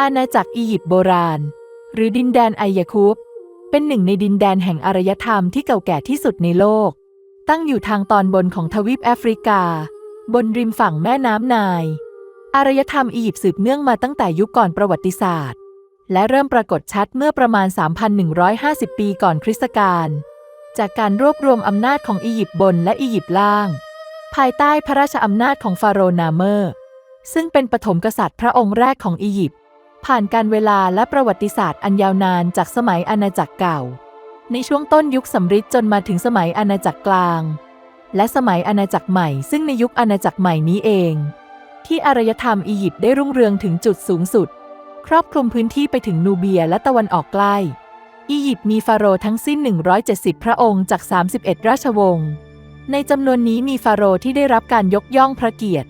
อาณาจักรอียิปต์โบราณ หรือดินแดนไอยาคูบเป็นหนึ่งในดินแดนแห่งอารยธรรมที่เก่าแก่ที่สุดในโลก ตั้งอยู่ทางตอนบนของทวีปแอฟริกา บนริมฝั่งแม่น้ำไนาอารยธรรมอียิปต์สืบเนื่องมาตั้งแต่ยุคก่อนประวัติศาสตร์ และเริ่มปรากฏชัดเมื่อประมาณ 3,150 ปีก่อนคริสตกาลจากการรวบรวมอำนาจของอียิปต์บนและอียิปต์ล่าง ภายใต้พระราชอำนาจของฟาโรห์นาเมอร์ ซึ่งเป็นปฐมกษัตริย์พระองค์แรกของอียิปต์ ผ่านการเวลาและประวัติศาสตร์อันยาวนานจากสมัยอาณาจักรเก่า ในช่วงต้นยุคสำริดจนมาถึงสมัยอาณาจักรกลาง และสมัยอาณาจักรใหม่ ซึ่งในยุคอาณาจักรใหม่นี้เอง ที่อารยธรรมอียิปต์ได้รุ่งเรืองถึงจุดสูงสุด ครอบคลุมพื้นที่ไปถึงนูเบียและตะวันออกใกล้ อียิปต์มีฟาโรห์ทั้งสิ้น 170 พระองค์จาก 31 ราชวงศ์ในจำนวนนี้มีฟาโรห์ที่ได้รับการยกย่องพระเกียรติ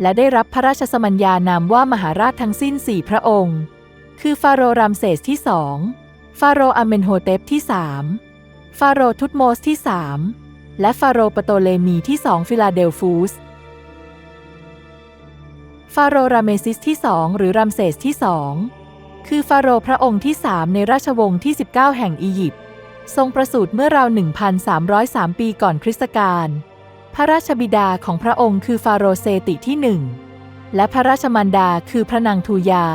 และได้รับพระราชสมัญญานามว่ามหาราชทั้งสิ้น4พระองค์ คือฟาโรห์รามเซสที่สองฟาโรห์อเมนโฮเตปที่สามฟาโรห์ทุตโมสที่สามและฟาโรห์ปโตเลมีที่สองฟิลาเดลฟูส ฟาโรห์ราเมซิสที่สองหรือรามเซสที่สองคือฟาโรห์พระองค์ที่สามในราชวงศ์ที่ 19 แห่งอียิปต์ทรงประสูติเมื่อราว 1,303 ปีก่อนคริสตกาล ระราชบิดาของพระองค์คือฟาโรเซติที่หนึ่งและพระราชมารดาคือพระนางทูยา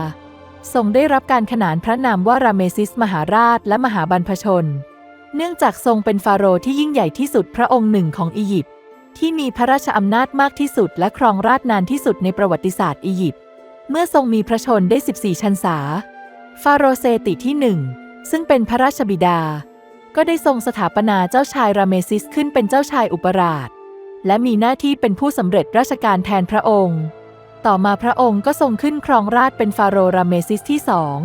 ทรงได้รับการขนานพระนามว่ารามเมซิสมหาราชและมหาบรรพชน เนื่องจากทรงเป็นฟาโรห์ที่ยิ่งใหญ่ที่สุดพระองค์หนึ่งของอียิปต์ที่มีพระราชอำนาจมากที่สุดและครองราชนานที่สุดในประวัติศาสตร์อียิปต์เมื่อทรงมีพระชนได้ 14 ชันษา ฟาโรเซติที่หนึ่งซึ่งเป็นพระราชบิดา ก็ได้ทรงสถาปนาเจ้าชายราเมซิสขึ้นเป็นเจ้าชายอุปราช และมีหน้าที่เป็นผู้สำเร็จราชการแทนพระองค์ ต่อมาพระองค์ก็ทรงขึ้นครองราชเป็นฟาโรห์ราเมซิสที่สอง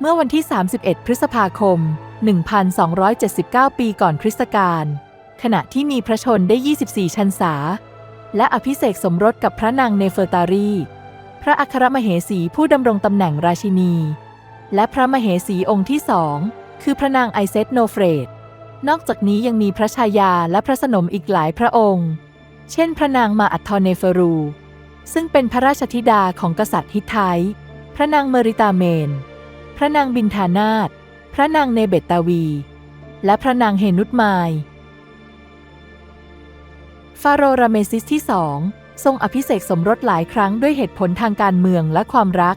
เมื่อวันที่ 31 พฤษภาคม 1279 ปีก่อนคริสตกาล ขณะที่มีพระชนได้ 24 ชันษา และอภิเษกสมรสกับพระนางเนเฟอร์ตารี พระอัครมเหสีผู้ดำรงตำแหน่งราชินี และพระมเหสีองค์ที่สองคือพระนางไอเซตโนเฟรด นอกจากนี้ยังมีพระชายาและพระสนมอีกหลายพระองค์ เช่น พระนางมาอัตทเนเฟรู ซึ่งเป็นพระราชธิดาของกษัตริย์ฮิตไทพระนางเมริตาเมน พระนางบินทานาตพระนางเนเบตตาวี และพระนางเฮนุตมายฟาโรห์ราเมซิสที่สองทรงอภิเษกสมรสหลายครั้งด้วยเหตุผลทางการเมืองและความรัก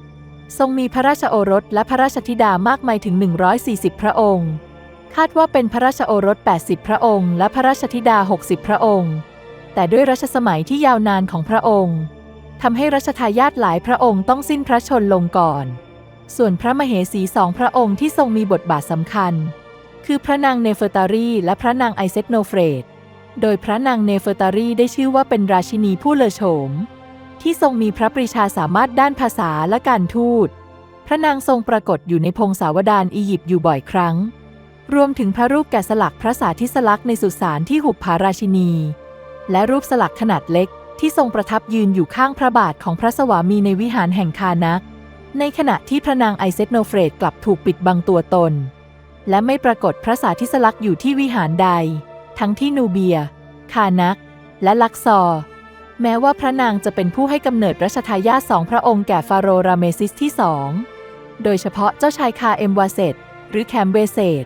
ทรงมีพระราชโอรสและพระราชธิดามากมายถึง 140 พระองค์ คาดว่าเป็นพระราชโอรส 80 พระองค์ และพระราชธิดา 60 พระองค์ แต่ด้วยรัชสมัยที่ยาวนานของพระองค์ทำให้รัชทายาทหลายพระองค์ต้องสิ้นพระชนลงก่อน ส่วนพระมเหสีสองพระองค์ที่ทรงมีบทบาทสำคัญ คือพระนางเนเฟอร์ตารีและพระนางไอเซตโนเฟรดโดยพระนางเนเฟอร์ตารีได้ชื่อว่าเป็นราชินีผู้เลอโฉม ที่ทรงมีพระปรีชาสามารถด้านภาษาและการทูต พระนางทรงปรากฏอยู่ในพงศาวดารอียิปต์อยู่บ่อยครั้ง รวมถึงพระรูปแกะสลักพระสาธิสลักษณ์ในสุสานที่หุบผาราชินี และรูปสลักขนาดเล็กที่ทรงประทับยืนอยู่ข้างพระบาทของพระสวามีในวิหารแห่งคานักในขณะที่พระนางไอเซตโนเฟรดกลับถูกปิดบังตัวตน และไม่ปรากฏพระสาธิสลักษณ์อยู่ที่วิหารใด ทั้งที่นูเบีย คานัก และลักซอร์แม้ว่าพระนางจะเป็นผู้ให้กำเนิดรัชทายาทสองพระองค์แก่ฟาโรห์ราเมซิสที่สองโดยเฉพาะเจ้าชายคาเอมวาเซตหรือแคมเวเซต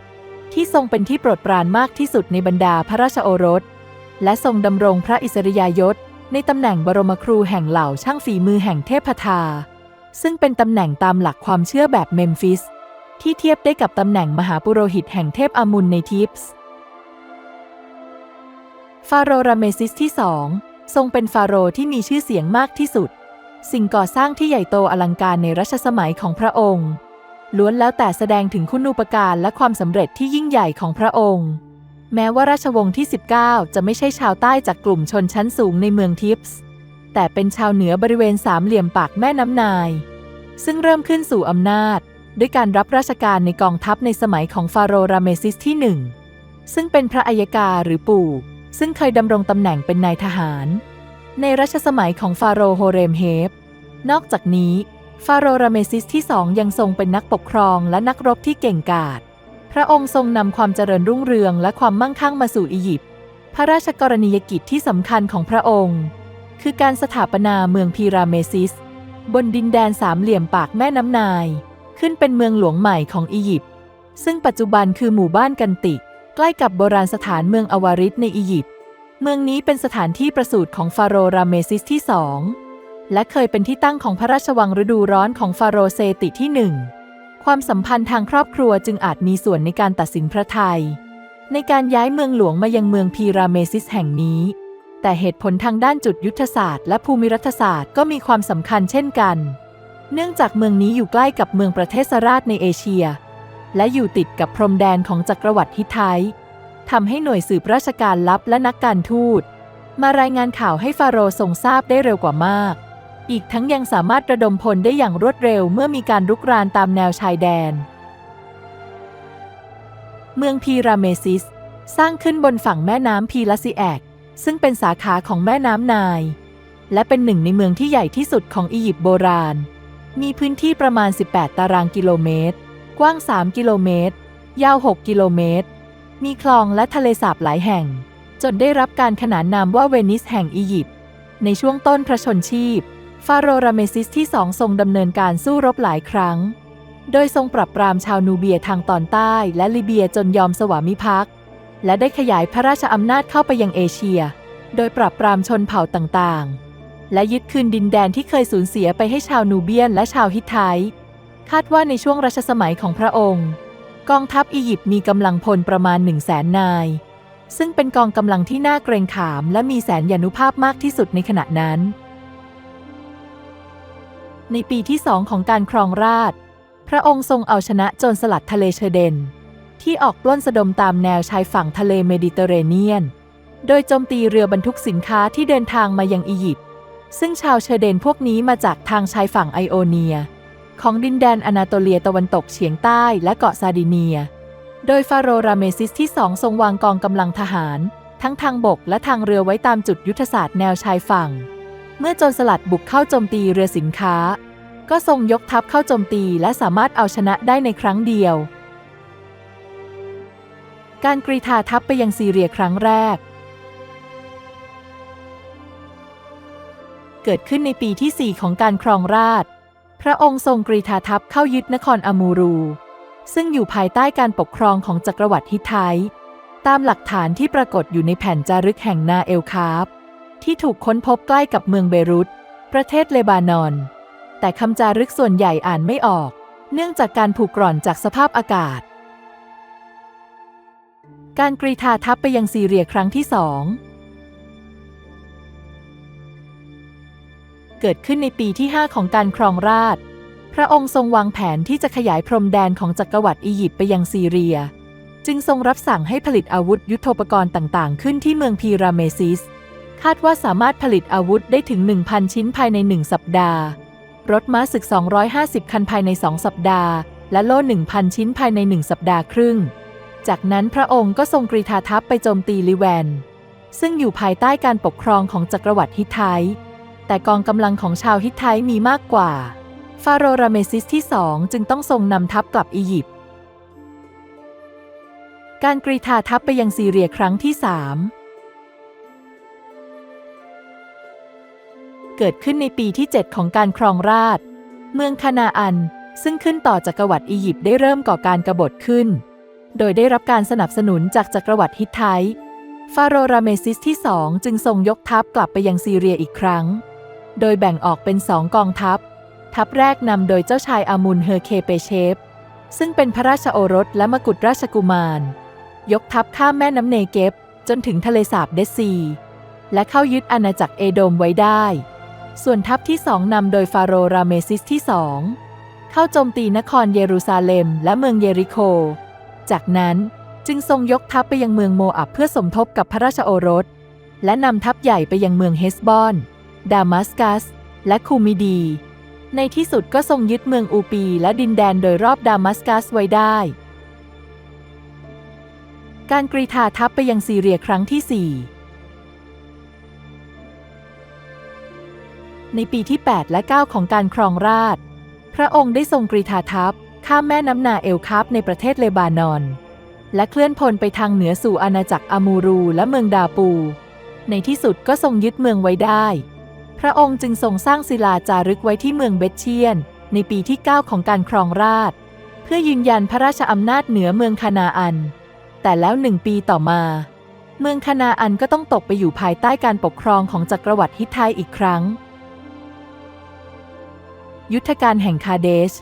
ที่ทรงเป็นที่โปรดปรานมากที่สุดในบรรดาพระราชโอรส และทรงดำรงพระอิสริยยศ ในตำแหน่งบรมครูแห่งเหล่าช่างฝีมือแห่งเทพทา ซึ่งเป็นตำแหน่งตามหลักความเชื่อแบบเมมฟิส ที่เทียบได้กับตำแหน่งมหาปุโรหิตแห่งเทพอามุนในทิปส์ฟาโรห์ราเมซิสที่สองทรงเป็นฟาโรห์ที่มีชื่อเสียงมากที่สุด สิ่งก่อสร้างที่ใหญ่โตอลังการในรัชสมัยของพระองค์ ล้วนแล้วแต่แสดงถึงคุณูปการและความสำเร็จที่ยิ่งใหญ่ของพระองค์ แม้ว่าราชวงศ์ที่ 19 จะไม่ใช่ชาวใต้จากกลุ่มชนชั้นสูงในเมืองทิปส์ แต่เป็นชาวเหนือบริเวณสามเหลี่ยมปากแม่น้ำนาย ซึ่งเริ่มขึ้นสู่อำนาจ ด้วยการรับราชการในกองทัพในสมัยของฟาโรห์ราเมซิสที่หนึ่งซึ่งเป็นพระอัยกาหรือปู่ ซึ่งเคยดำรงตำแหน่งเป็นนายทหาร ในรัชสมัยของฟาโรห์โฮเรมเฮฟนอกจากนี้ ฟาโรห์ราเมซิสที่สองยังทรงเป็นนักปกครองและนักรบที่เก่งกาจ พระองค์ทรงนำความเจริญรุ่งเรืองและความมั่งคั่งมาสู่อียิปต์ พระราชกรณียกิจที่สำคัญของพระองค์ คือการสถาปนาเมืองพีราเมซิส บนดินแดนสามเหลี่ยมปากแม่น้ำนาย ขึ้นเป็นเมืองหลวงใหม่ของอียิปต์ ซึ่งปัจจุบันคือหมู่บ้านกันติ ใกล้กับโบราณสถานเมืองอวาริสในอียิปต์ เมืองนี้เป็นสถานที่ประสูติของฟาโรห์ราเมซิสที่สอง และเคยเป็นที่ตั้งของพระราชวังฤดูร้อนของฟาโรเซติที่หนึ่งความสัมพันธ์ทางครอบครัวจึงอาจมีส่วนในการตัดสินพระไทย ในการย้ายเมืองหลวงมายังเมืองพีราเมซิสแห่งนี้ แต่เหตุผลทางด้านจุดยุทธศาสตร์และภูมิรัฐศาสตร์ก็มีความสำคัญเช่นกัน เนื่องจากเมืองนี้อยู่ใกล้กับเมืองประเทศสราชในเอเชีย และอยู่ติดกับพรมแดนของจักรวรรดิฮิตไททำให้หน่วยสืบราชการลับและนักการทูตมารายงานข่าวให้ฟาโรห์ทรงทราบได้เร็วกว่ามาก อีกทั้งยังสามารถระดมพลได้อย่างรวดเร็วเมื่อมีการรุกรานตามแนวชายแดน เมืองพีราเมซิส สร้างขึ้นบนฝั่งแม่น้ำพีลัสซิแอก ซึ่งเป็นสาขาของแม่น้ำนาย และเป็นหนึ่งในเมืองที่ใหญ่ที่สุดของอียิปต์โบราณ มีพื้นที่ประมาณ 18 ตารางกิโลเมตร กว้าง 3 กิโลเมตร ยาว 6 กิโลเมตร มีคลองและทะเลสาบหลายแห่ง จนได้รับการขนานนามว่าเวนิสแห่งอียิปต์ ในช่วงต้นพระชนชีพ ฟาโรห์รามเมซิสที่สองทรงดำเนินการสู้รบหลายครั้ง โดยทรงปรับปรามชาวนูเบียทางตอนใต้และลิเบียจนยอมสวามิภักดิ์และได้ขยายพระราชอำนาจเข้าไปยังเอเชีย โดยปรับปรามชนเผ่าต่างๆ และยึดคืนดินแดนที่เคยสูญเสียไปให้ชาวนูเบียนและชาวฮิตไทต์คาดว่าในช่วงรัชสมัยของพระองค์ กองทัพอียิปต์มีกำลังพลประมาณ1 0 0 0 0แสนนาย ซึ่งเป็นกองกำลังที่น่าเกรงขามและมีแสนยานุภาพมากที่สุดในขณะนั้น ในปีที่สองของการครองราช พระองค์ทรงเอาชนะโจรสลัดทะเลเชเดน ที่ออกปล้นสะดมตามแนวชายฝั่งทะเลเมดิเตอร์เรเนียน โดยโจมตีเรือบรรทุกสินค้าที่เดินทางมายังอียิปต์ ซึ่งชาวเชเดนพวกนี้มาจากทางชายฝั่งไอโอเนีย ของดินแดนอนาโตเลียตะวันตกเฉียงใต้และเกาะซาดิเนีย โดยฟาโรห์ราเมซิสที่สองทรงวางกองกำลังทหาร ทั้งทางบกและทางเรือไว้ตามจุดยุทธศาสตร์แนวชายฝั่ง เมื่อโจรสลัดบุกเข้าโจมตีเรือสินค้า ก็ทรงยกทัพเข้าโจมตีและสามารถเอาชนะได้ในครั้งเดียว การกรีธาทัพไปยังซีเรียครั้งแรก เกิดขึ้นในปีที่ 4 ของการครองราช พระองค์ทรงกรีธาทัพเข้ายึดนครอมูรู ซึ่งอยู่ภายใต้การปกครองของจักรวรรดิฮิตไทต์ตามหลักฐานที่ปรากฏอยู่ในแผ่นจารึกแห่งนาเอลคาร์ฟ ที่ถูกค้นพบใกล้กับเมืองเบรุต ประเทศเลบานอน แต่คำจารึกส่วนใหญ่อ่านไม่ออก เนื่องจากการผูกกร่อนจากสภาพอากาศ การกรีธาทัพไปยังซีเรียครั้งที่สองเกิดขึ้นในปีที่ 5 ของการครองราช พระองค์ทรงวางแผนที่จะขยายพรมแดนของจักรวรรดิอียิปต์ไปยังซีเรีย จึงทรงรับสั่งให้ผลิตอาวุธยุทโธปกรณ์ต่าง ๆ ขึ้นที่เมืองพีราเมซิส คาดว่าสามารถผลิตอาวุธได้ถึง 1,000 ชิ้นภายใน 1 สัปดาห์ รถม้าศึก 250 คันภายใน 2 สัปดาห์ และโล่ 1,000 ชิ้นภายใน 1 สัปดาห์ครึ่ง จากนั้นพระองค์ก็ทรงกรีธาทัพไปโจมตีลิแวน ซึ่งอยู่ภายใต้การปกครองของจักรวรรดิฮิตไทต์แต่กองกำลังของชาวฮิตไทต์มีมากกว่า ฟาโรห์ราเมซิสที่สองจึงต้องทรงนำทัพกลับอียิปต์ การกรีธาทัพไปยังซีเรียครั้งที่สาม เกิดขึ้นในปีที่ 7 ของการครองราช เมืองคานาอัน ซึ่งขึ้นต่อจักรวรรดิอียิปต์ได้เริ่มก่อการกบฏขึ้น โดยได้รับการสนับสนุนจากจักรวรรดิฮิตไทต์ฟาโรห์ราเมซิสที่สองจึงทรงยกทัพกลับไปยังซีเรียอีกครั้ง โดยแบ่งออกเป็นสองกองทัพ ทัพแรกนำโดยเจ้าชายอามุนเฮอร์เคเปเชฟ ซึ่งเป็นพระราชโอรสและมกุฎราชกุมาร ยกทัพข้ามแม่น้ำเนเกฟจนถึงทะเลสาบเดซี และเข้ายึดอาณาจักรเอโดมไว้ได้ ส่วนทัพที่สองนำโดยฟาโรห์ราเมซิสที่สองเข้าโจมตีนครเยรูซาเล็มและเมืองเยริโค จากนั้นจึงทรงยกทัพไปยังเมืองโมอับเพื่อสมทบกับพระราชโอรส และนำทัพใหญ่ไปยังเมืองเฮสบอน ดามัสกัส และคูมิดี ในที่สุดก็ทรงยึดเมืองอูปีและดินแดนโดยรอบดามัสกัสไว้ได้ การกรีธาทัพไปยังซีเรียครั้งที่4 ในปีที่ 8 และ 9 ของการครองราช พระองค์ได้ทรงกรีธาทัพ ข้ามแม่น้ำนาเอลคาบในประเทศเลบานอน และเคลื่อนพลไปทางเหนือสู่อาณาจักรอามูรูและเมืองดาปู ในที่สุดก็ทรงยึดเมืองไว้ได้ พระองค์จึงทรงสร้างศิลาจารึกไว้ที่เมืองเบตเชียน ในปีที่ 9 ของการครองราช เพื่อยืนยันพระราชอำนาจเหนือเมืองคานาอัน แต่แล้วหนึ่งปีต่อมา เมืองคานาอันก็ต้องตกไปอยู่ภายใต้การปกครองของจักรวรรดิฮิตไทอีกครั้ง ยุทธการแห่งคาเดช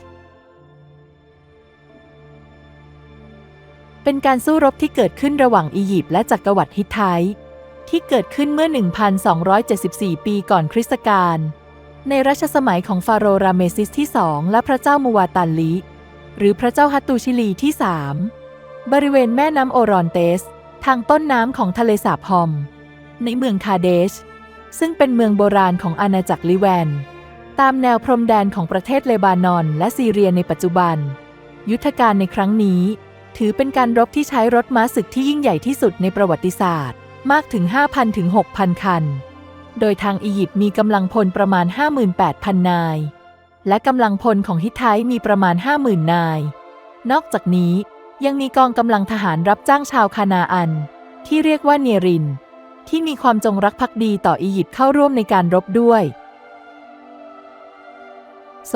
เป็นการสู้รบที่เกิดขึ้นระหว่างอียิปต์และจักรวรรดิฮิตไทที่เกิดขึ้นเมื่อ 1,274 ปีก่อนคริสตกาล ในรัชสมัยของฟาโรห์ราเมซิสที่ 2 และพระเจ้ามูวาตันลิ หรือพระเจ้าฮัตตูชิลีที่ 3 บริเวณแม่น้ำโอรอนเตส ทางต้นน้ำของทะเลสาบฮอม ในเมืองคาเดช ซึ่งเป็นเมืองโบราณของอาณาจักรลิแวน ตามแนวพรมแดนของประเทศเลบานอน และซีเรียในปัจจุบัน ยุทธการในครั้งนี้ ถือเป็นการรบที่ใช้รถม้าศึกที่ยิ่งใหญ่ที่สุดในประวัติศาสตร์ มากถึง 5,000 ถึง 6,000 คัน โดยทางอียิปต์มีกำลังพลประมาณ 58,000 นาย และกำลังพลของฮิตไทมีประมาณ 50,000 นาย นอกจากนี้ยังมีกองกำลังทหารรับจ้างชาวคานาอัน ที่เรียกว่าเนริน ที่มีความจงรักภักดีต่ออียิปต์เข้าร่วมในการรบด้วย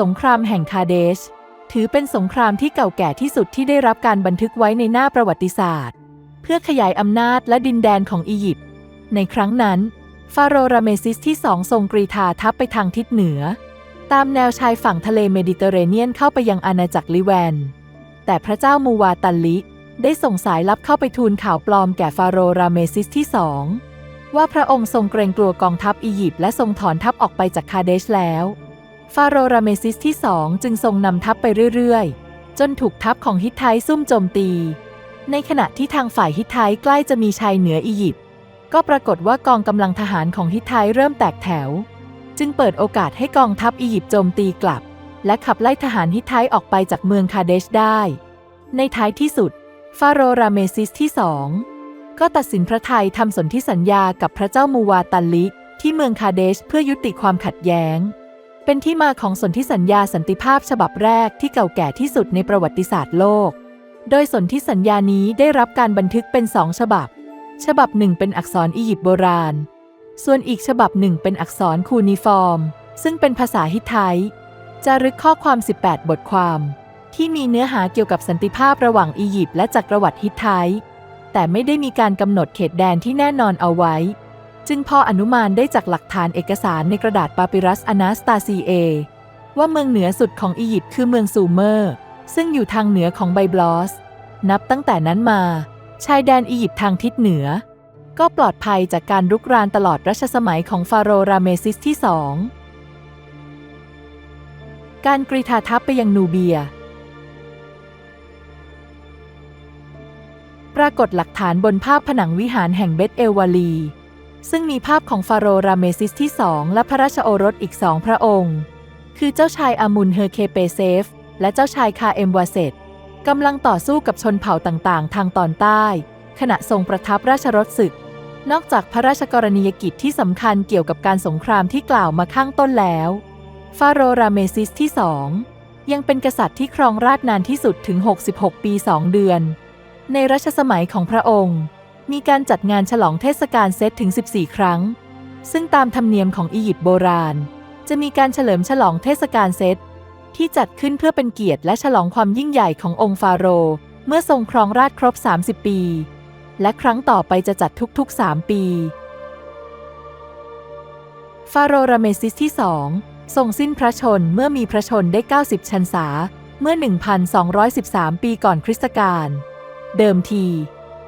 สงครามแห่งคาเดช ถือเป็นสงครามที่เก่าแก่ที่สุดที่ได้รับการบันทึกไว้ในหน้าประวัติศาสตร์ เพื่อขยายอำนาจและดินแดนของอียิปต์ในครั้งนั้น ฟาโรห์ราเมซิสที่สองทรงกรีธาทัพไปทางทิศเหนือ ตามแนวชายฝั่งทะเลเมดิเตอร์เรเนียนเข้าไปยังอาณาจักรลิแวน แต่พระเจ้ามูวาตันลิ ได้ส่งสายลับเข้าไปทูลข่าวปลอมแก่ฟาโรห์ราเมซิสที่สองว่าพระองค์ทรงเกรงกลัวกองทัพอียิปต์และทรงถอนทัพออกไปจากคาเดชแล้ว ฟาโรห์ราเมซิสที่สองจึงทรงนำทัพไปเรื่อยๆ จนถูกทัพของฮิตไทซุ่มโจมตี ในขณะที่ทางฝ่ายฮิตไทใกล้จะมีชัยเหนืออียิปต์ก็ปรากฏว่ากองกำลังทหารของฮิตไทเริ่มแตกแถว จึงเปิดโอกาสให้กองทัพอียิปต์โจมตีกลับ และขับไล่ทหารฮิตไทออกไปจากเมืองคาเดชได้ ในท้ายที่สุด ฟาโรห์ราเมซิสที่สองก็ตัดสินพระทัยทำสนธิสัญญากับพระเจ้ามูวาตันลิที่เมืองคาเดชเพื่อยุติความขัดแย้ง เป็นที่มาของสนธิสัญญาสันติภาพฉบับแรกที่เก่าแก่ที่สุดในประวัติศาสตร์โลก โดยสนธิสัญญานี้ได้รับการบันทึกเป็นสองฉบับ ฉบับหนึ่งเป็นอักษรอียิปต์โบราณ ส่วนอีกฉบับหนึ่งเป็นอักษรคูนิฟอร์ม ซึ่งเป็นภาษาฮิตไทจารึกข้อความ 18 บทความ ที่มีเนื้อหาเกี่ยวกับสันติภาพระหว่างอียิปต์และจักรวรรดิฮิตไทแต่ไม่ได้มีการกำหนดเขตแดนที่แน่นอนเอาไว้ จึงพออนุมานได้จากหลักฐานเอกสารในกระดาษปาปิรัสอนาสตาซีเอ ว่าเมืองเหนือสุดของอียิปต์คือเมืองซูเมอร์ ซึ่งอยู่ทางเหนือของไบบลอส นับตั้งแต่นั้นมา ชายแดนอียิปต์ทางทิศเหนือ ก็ปลอดภัยจากการรุกรานตลอดรัชสมัยของฟาโรห์ราเมซิสที่สองการกรีธาทัพไปยังนูเบีย ปรากฏหลักฐานบนภาพผนังวิหารแห่งเบตเอวาลี ซึ่งมีภาพของฟาโรห์ราเมซิสที่สองและพระราชโอรสอีกสองพระองค์ คือเจ้าชายอามุนเฮอเคเปเซฟ และเจ้าชายคาเอมวาเซตกำลังต่อสู้กับชนเผ่าต่างๆ ทางตอนใต้ ขณะทรงประทับราชรถศึก นอกจากพระราชกรณียกิจที่สำคัญเกี่ยวกับการสงครามที่กล่าวมาข้างต้นแล้ว ฟาโรห์ราเมซิสที่สองยังเป็นกษัตริย์ที่ครองราชนานที่สุดถึง 66 ปี 2 เดือน ในรัชสมัยของพระองค์ มีการจัดงานฉลองเทศกาลเซตถึง 14 ครั้ง ซึ่งตามธรรมเนียมของอียิปต์โบราณ จะมีการเฉลิมฉลองเทศกาลเซตที่จัดขึ้นเพื่อเป็นเกียรติและฉลองความยิ่งใหญ่ขององค์ฟาโรห์เมื่อทรงครองราชครบ 30 ปี และครั้งต่อไปจะจัดทุกๆ 3 ปี ฟาโรห์ราเมซิสที่สองทรงสิ้นพระชนเมื่อมีพระชนได้ 90 ชันษา เมื่อ 1,213 ปีก่อนคริสตกาล เดิมที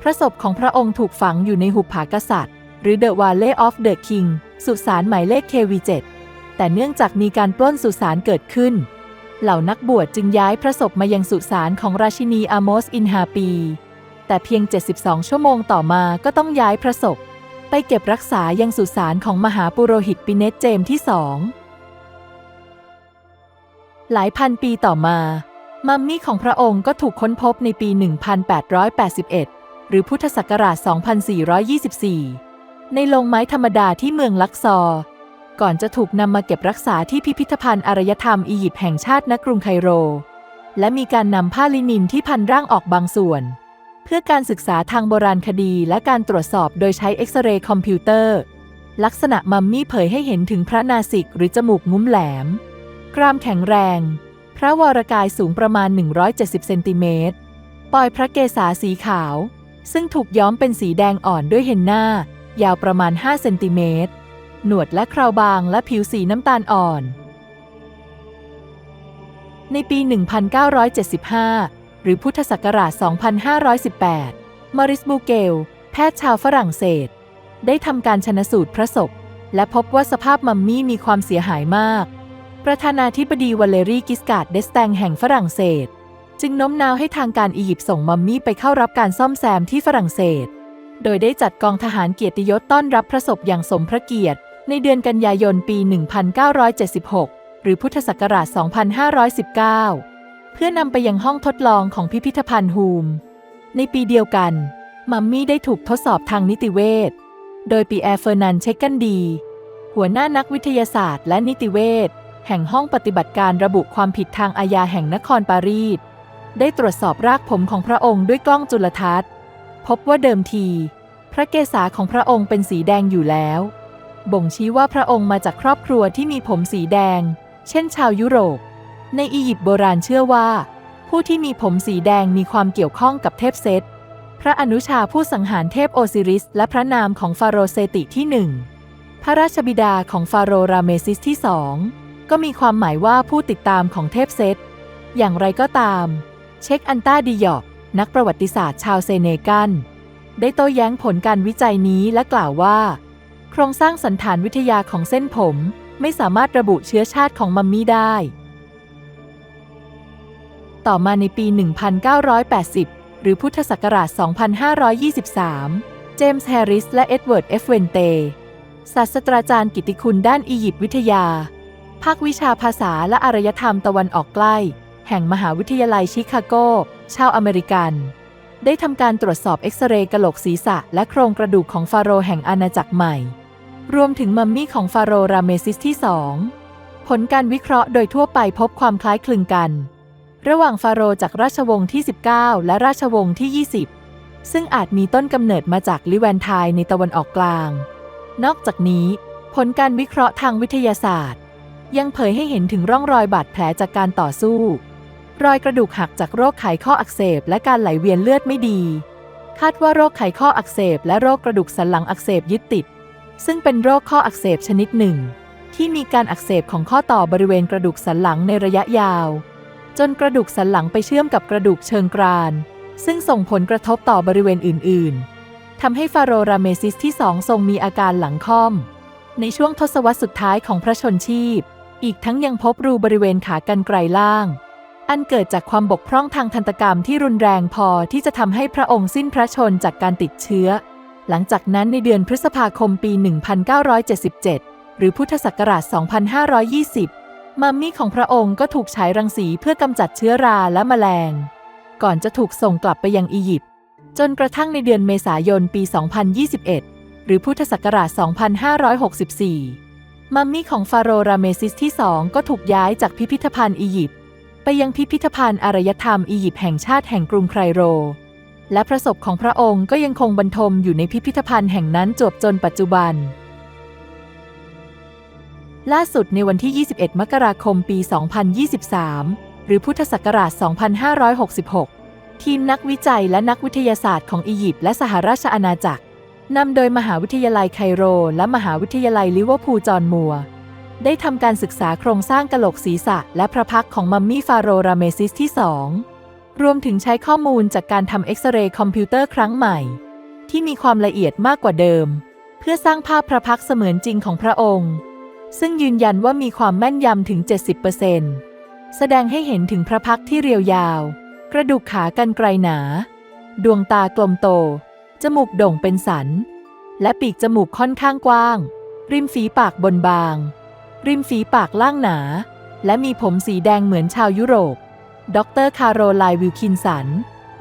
พระศพของพระองค์ถูกฝังอยู่ในหุบผากษัตริย์ หรือ The Valley of the King สุสานหมายเลข KV7 แต่เนื่องจากมีการปล้นสุสานเกิดขึ้น เหล่านักบวชจึงย้ายพระศพมายังสุสานของราชินีอามอสอินฮาปี แต่เพียง 72 ชั่วโมงต่อมาก็ต้องย้ายพระศพไปเก็บรักษายังสุสานของมหาปุโรหิตปิเนตเจมที่สองหลายพันปีต่อมา มัมมี่ของพระองค์ก็ถูกค้นพบในปี 1881 หรือพุทธศักราช 2424 ในโรงไม้ธรรมดาที่เมืองลักซอร์ก่อนจะถูกนำมาเก็บรักษาที่พิพิธภัณฑ์อารยธรรมอียิปต์แห่งชาติณกรุงไคโร และมีการนำผ้าลินินที่พันร่างออกบางส่วน เพื่อการศึกษาทางโบราณคดีและการตรวจสอบโดยใช้เอ็กซเรย์คอมพิวเตอร์ ลักษณะมัมมี่เผยให้เห็นถึงพระนาสิกหรือจมูกงุ้มแหลม กรามแข็งแรง พระวรกายสูงประมาณ 170 เซนติเมตรปลอยพระเกศาสีขาว ซึ่งถูกย้อมเป็นสีแดงอ่อนด้วยเฮนน่ายาวประมาณ 5 เซนติเมตร หนวดและคราวบางและผิวสีน้ำตาลอ่อน ในปี 1975 หรือพุทธศักราช 2518 มอริสบูเกล แพทย์ชาวฝรั่งเศส ได้ทำการชนสูตรพระศพ และพบว่าสภาพมัมมี่มีความเสียหายมาก ประธานาธิบดีวาเลรีกิสการ์ดเดสแตงแห่งฝรั่งเศส จึงโน้มน้าวให้ทางการอียิปต์ส่งมัมมี่ไปเข้ารับการซ่อมแซมที่ฝรั่งเศส โดยได้จัดกองทหารเกียรติยศต้อนรับพระศพอย่างสมพระเกียรติ ในเดือนกันยายนปี 1976 หรือพุทธศักราช 2519 เพื่อนำไปยังห้องทดลองของพิพิธภัณฑ์ฮูม ในปีเดียวกัน มัมมี่ได้ถูกทดสอบทางนิติเวช โดยปีแอร์เฟอร์นันเชคกันดี หัวหน้านักวิทยาศาสตร์และนิติเวชแห่งห้องปฏิบัติการระบุความผิดทางอาญาแห่งนครปารีส ได้ตรวจสอบรากผมของพระองค์ด้วยกล้องจุลทรรศน์ พบว่าเดิมที พระเกศาของพระองค์เป็นสีแดงอยู่แล้ว บ่งชี้ว่าพระองค์มาจากครอบครัวที่มีผมสีแดง เช่น ชาวยุโรป ในอียิปต์โบราณเชื่อว่า ผู้ที่มีผมสีแดงมีความเกี่ยวข้องกับเทพเซตพระอนุชาผู้สังหารเทพโอซิริส และพระนามของฟาโรห์เซติที่หนึ่งพระราชบิดาของฟาโรห์ราเมซิสที่สองก็มีความหมายว่าผู้ติดตามของเทพเซตอย่างไรก็ตาม เช็คอันต้าดิยอกนักประวัติศาสตร์ชาวเซเนกัลได้โต้แย้งผลการวิจัยนี้และกล่าวว่า โครงสร้างสันฐานวิทยาของเส้นผม ไม่สามารถระบุเชื้อชาติของมัมมี่ได้ ต่อมาในปี 1980 หรือพุทธศักราช 2523 เจมส์แฮร์ริสและเอ็ดเวิร์ด เอฟเวนเตศาสตราจารย์กิตติคุณด้านอียิปต์วิทยา ภาควิชาภาษาและอารยธรรมตะวันออกใกล้ แห่งมหาวิทยาลัยชิคาโก ชาวอเมริกัน ได้ทำการตรวจสอบเอ็กซเรย์กะโหลกศีรษะ และโครงกระดูกของฟาโรห์แห่งอาณาจักรใหม่ รวมถึงมัมมี่ของฟาโรห์ราเมซิสที่สองผลการวิเคราะห์โดยทั่วไปพบความคล้ายคลึงกัน ระหว่างฟาโรห์จากราชวงศ์ที่ 19 และราชวงศ์ที่ 20 ซึ่งอาจมีต้นกำเนิดมาจากลิแวนไทน์ในตะวันออกกลาง นอกจากนี้ ผลการวิเคราะห์ทางวิทยาศาสตร์ ยังเผยให้เห็นถึงร่องรอยบาดแผลจากการต่อสู้ รอยกระดูกหักจากโรคไขข้ออักเสบและการไหลเวียนเลือดไม่ดี คาดว่าโรคไขข้ออักเสบและโรคกระดูกสันหลังอักเสบยึดติด ซึ่งเป็นโรคข้ออักเสบชนิดหนึ่ง ที่มีการอักเสบของข้อต่อบริเวณกระดูกสันหลังในระยะยาว จนกระดูกสันหลังไปเชื่อมกับกระดูกเชิงกรานซึ่งส่งผลกระทบต่อบริเวณอื่น ๆทำให้ฟาโรห์ราเมซิสที่สองทรงมีอาการหลังค่อม ในช่วงทศวรรษสุดท้ายของพระชนชีพ อีกทั้งยังพบรูบริเวณขากรรไกรล่าง อันเกิดจากความบกพร่องทางทันตกรรมที่รุนแรงพอที่จะทำให้พระองค์สิ้นพระชนจากการติดเชื้อ หลังจากนั้นในเดือนพฤษภาคมปี 1977 หรือพุทธศักราช 2520 มัมมี่ของพระองค์ก็ถูกฉายรังสีเพื่อกำจัดเชื้อราและแมลง ก่อนจะถูกส่งกลับไปยังอียิปต์จนกระทั่งในเดือนเมษายนปี 2021 หรือพุทธศักราช 2564 มัมมี่ของฟาโรห์ราเมซิสที่สองก็ถูกย้ายจากพิพิธภัณฑ์อียิปต์ ไปยังพิพิธภัณฑ์อารยธรรมอียิปต์แห่งชาติแห่งกรุงไครโร และพระศพของพระองค์ก็ยังคงบรรทมอยู่ในพิพิธภัณฑ์แห่งนั้นจวบจนปัจจุบัน ล่าสุดในวันที่ 21 มกราคมปี 2023 หรือพุทธศักราช 2566 ทีมนักวิจัยและนักวิทยาศาสตร์ของอียิปต์และสหราชอาณาจักรนำโดยมหาวิทยาลัยไคโร และมหาวิทยาลัยลิเวอร์พูลจอห์นมัวร์ ได้ทำการศึกษาโครงสร้างกะโหลกศีรษะ และพระพักของมัมมี่ฟาโรห์ราเมซิสที่สองรวมถึงใช้ข้อมูลจากการทำเอ็กซเรย์คอมพิวเตอร์ครั้งใหม่ ที่มีความละเอียดมากกว่าเดิม เพื่อสร้างภาพพระพักเสมือนจริงของพระองค์ ซึ่งยืนยันว่ามีความแม่นยำถึง 70%แสดงให้เห็นถึงพระพักที่เรียวยาว กระดูกขากันไกรหนา ดวงตากลมโต จมูกโด่งเป็นสัน และปีกจมูกค่อนข้างกว้าง ริมฝีปากบนบาง ริมฝีปากล่างหนา และมีผมสีแดงเหมือนชาวยุโรป ดรคาโรไลน์วิลคินสัน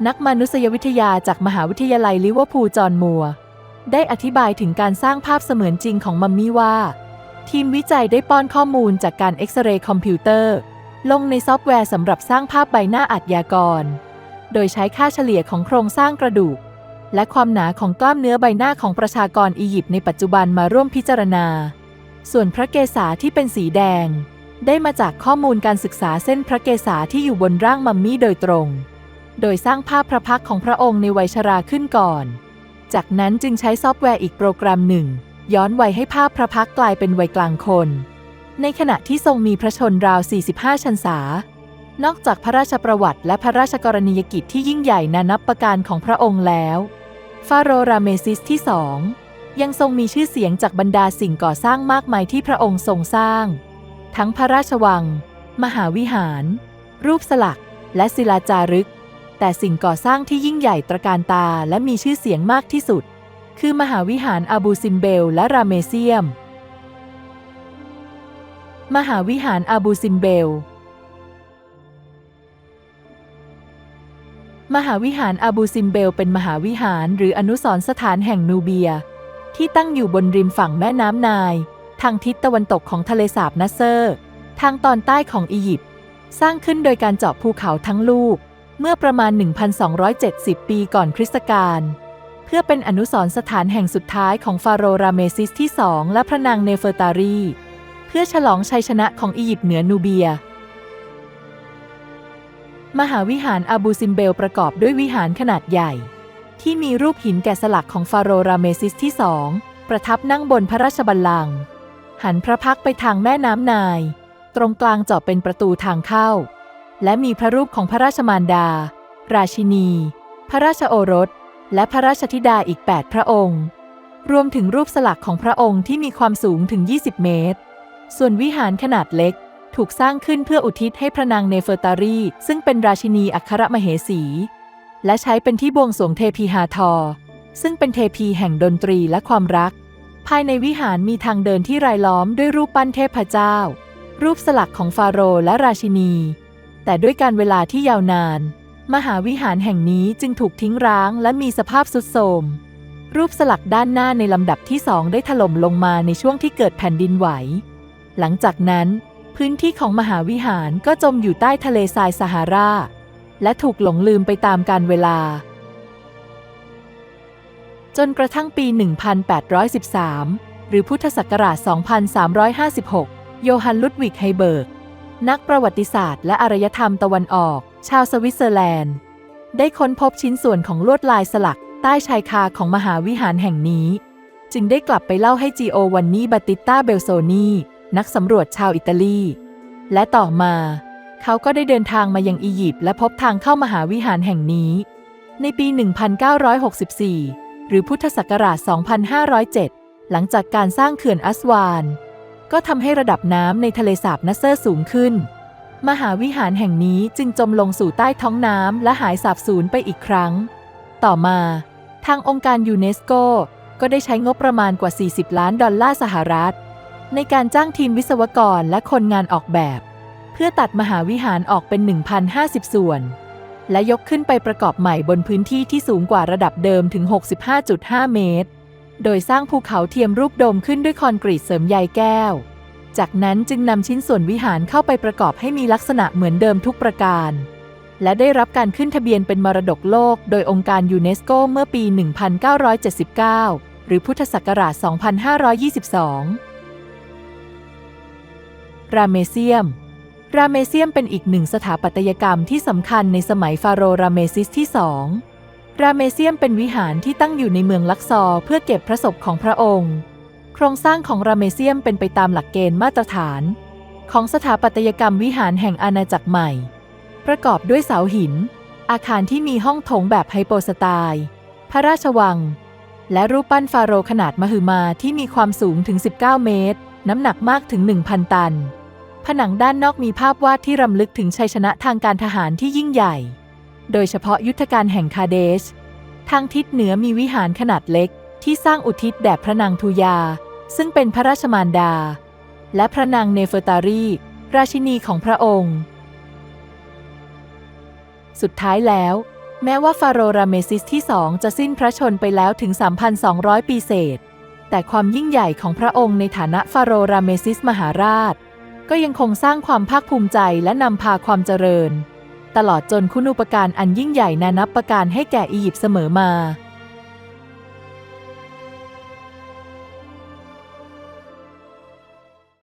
นักมนุษยวิทยาจากมหาวิทยาลัยลิเวอร์พูลจอห์นมัวร์ได้อธิบายถึงการสร้างภาพเสมือนจริงของมัมมี่ว่า ทีมวิจัยได้ป้อนข้อมูลจากการเอ็กซเรย์คอมพิวเตอร์ ลงในซอฟต์แวร์สำหรับสร้างภาพใบหน้าอัจยากร โดยใช้ค่าเฉลี่ยของโครงสร้างกระดูก และความหนาของกล้ามเนื้อใบหน้าของประชากรอียิปต์ในปัจจุบันมาร่วมพิจารณา ส่วนพระเกศาที่เป็นสีแดง ได้มาจากข้อมูลการศึกษาเส้นพระเกศาที่อยู่บนร่างมัมมี่โดยตรง โดยสร้างภาพพระพักของพระองค์ในวัยชราขึ้นก่อน จากนั้นจึงใช้ซอฟต์แวร์อีกโปรแกรมหนึ่ง ย้อนวัยให้ภาพพระพักกลายเป็นวัยกลางคน ในขณะที่ทรงมีพระชนราว 45 ชันษานอกจากพระราชประวัติและพระราชกรณียกิจที่ยิ่งใหญ่นานับประการของพระองค์แล้ว ฟาโรห์ราเมซิสที่สอง ยังทรงมีชื่อเสียงจากบรรดาสิ่งก่อสร้างมากมายที่พระองค์ทรงสร้าง ทั้งพระราชวัง มหาวิหาร รูปสลัก และศิลาจารึก แต่สิ่งก่อสร้างที่ยิ่งใหญ่ตระการตาและมีชื่อเสียงมากที่สุด คือมหาวิหารอาบูซิมเบลและราเมเซียม มหาวิหารอาบูซิมเบล มหาวิหารอาบูซิมเบลเป็นมหาวิหารหรืออนุสรณ์สถานแห่งนูเบีย ที่ตั้งอยู่บนริมฝั่งแม่น้ำนาย ทางทิศตะวันตกของทะเลสาบนัสเซอร์ ทางตอนใต้ของอียิปต์สร้างขึ้นโดยการเจาะภูเขาทั้งลูก เมื่อประมาณ 1,270 ปีก่อนคริสตกาลเพื่อเป็นอนุสรณ์สถานแห่งสุดท้ายของฟาโรห์ราเมซิสที่สองและพระนางเนเฟอร์ตารี เพื่อฉลองชัยชนะของอียิปต์เหนือนูเบีย มหาวิหารอาบูซิมเบลประกอบด้วยวิหารขนาดใหญ่ ที่มีรูปหินแกะสลักของฟาโรห์ราเมซิสที่สองประทับนั่งบนพระราชบัลลังก์หันพระพักไปทางแม่น้ำนาย ตรงกลางเจาะเป็นประตูทางเข้า และมีพระรูปของพระราชมารดา ราชินี พระราชโอรส และพระราชธิดาอีก 8 พระองค์ รวมถึงรูปสลักของพระองค์ที่มีความสูงถึง 20 เมตร ส่วนวิหารขนาดเล็กถูกสร้างขึ้นเพื่ออุทิศให้พระนางเนเฟอร์ตารี ซึ่งเป็นราชินีอัครมเหสี และใช้เป็นที่บวงสรวงเทพีฮาทอ ซึ่งเป็นเทพีแห่งดนตรีและความรัก ภายในวิหารมีทางเดินที่รายล้อมด้วยรูปปั้นเทพเจ้า รูปสลักของฟาโรห์และราชินี แต่ด้วยการเวลาที่ยาวนาน มหาวิหารแห่งนี้จึงถูกทิ้งร้างและมีสภาพทรุดโทรมรูปสลักด้านหน้าในลำดับที่สองได้ถล่มลงมาในช่วงที่เกิดแผ่นดินไหว หลังจากนั้น พื้นที่ของมหาวิหารก็จมอยู่ใต้ทะเลทรายซาฮารา และถูกหลงลืมไปตามกาลเวลา จนกระทั่งปี 1813 หรือพุทธศักราช 2356 โยฮันลุดวิกไฮเบิร์ก นักประวัติศาสตร์และอารยธรรมตะวันออก ชาวสวิตเซอร์แลนด์ ได้ค้นพบชิ้นส่วนของลวดลายสลักใต้ชายคาของมหาวิหารแห่งนี้ จึงได้กลับไปเล่าให้จีโอวันนีบาติต้าเบลโซนีนักสำรวจชาวอิตาลี และต่อมา เขาก็ได้เดินทางมายังอียิปต์และพบทางเข้ามหาวิหารแห่งนี้ ในปี 1964 หรือพุทธศักราช 2507 หลังจากการสร้างเขื่อนอัสวาน ก็ทำให้ระดับน้ำในทะเลสาบนัสเซอร์สูงขึ้น มหาวิหารแห่งนี้จึงจมลงสู่ใต้ท้องน้ำและหายสาบสูญไปอีกครั้ง ต่อมา ทางองค์การยูเนสโกก็ได้ใช้งบประมาณกว่า 40 ล้านดอลลาร์สหรัฐ ในการจ้างทีมวิศวกรและคนงานออกแบบ พื่อตัดมหาวิหารออกเป็น 1,050 ส่วน และยกขึ้นไปประกอบใหม่บนพื้นที่ที่สูงกว่าระดับเดิมถึง 65.5 เมตร โดยสร้างภูเขาเทียมรูปโดมขึ้นด้วยคอนกรีตเสริมใยแก้ว จากนั้นจึงนำชิ้นส่วนวิหารเข้าไปประกอบให้มีลักษณะเหมือนเดิมทุกประการ และได้รับการขึ้นทะเบียนเป็นมรดกโลก โดยองค์การยูเนสโกเมื่อปี 1979 หรือพุทธศักราช 2522 ราเมเซียม ราเมเซียมเป็นอีกหนึ่งสถาปัตยกรรมที่สำคัญในสมัยฟาโรห์ราเมซิสที่สองราเมเซียมเป็นวิหารที่ตั้งอยู่ในเมืองลักซอร์เพื่อเก็บพระศพของพระองค์ โครงสร้างของราเมเซียมเป็นไปตามหลักเกณฑ์มาตรฐาน ของสถาปัตยกรรมวิหารแห่งอาณาจักรใหม่ ประกอบด้วยเสาหิน อาคารที่มีห้องโถงแบบไฮโปสไตล์พระราชวัง และรูปปั้นฟาโรห์ขนาดมหึมาที่มีความสูงถึง 19 เมตร น้ำหนักมากถึง 1,000 ตัน ผนังด้านนอกมีภาพวาดที่รำลึกถึงชัยชนะทางการทหารที่ยิ่งใหญ่ โดยเฉพาะยุทธการแห่งคาเดช ทางทิศเหนือมีวิหารขนาดเล็ก ที่สร้างอุทิศแด่พระนางทูยา ซึ่งเป็นพระราชมารดา และพระนางเนเฟอร์ตารี ราชินีของพระองค์ สุดท้ายแล้ว แม้ว่าฟาโรห์ราเมซิสที่สองจะสิ้นพระชนไปแล้วถึง 3,200 ปีเศษ แต่ความยิ่งใหญ่ของพระองค์ในฐานะฟาโรห์ราเมซิสมหาราช ก็ยังคงสร้างความภาคภูมิใจและนำพาความเจริญ ตลอดจนคุณูปการอันยิ่งใหญ่นานับประการให้แก่อียิปต์เสมอมา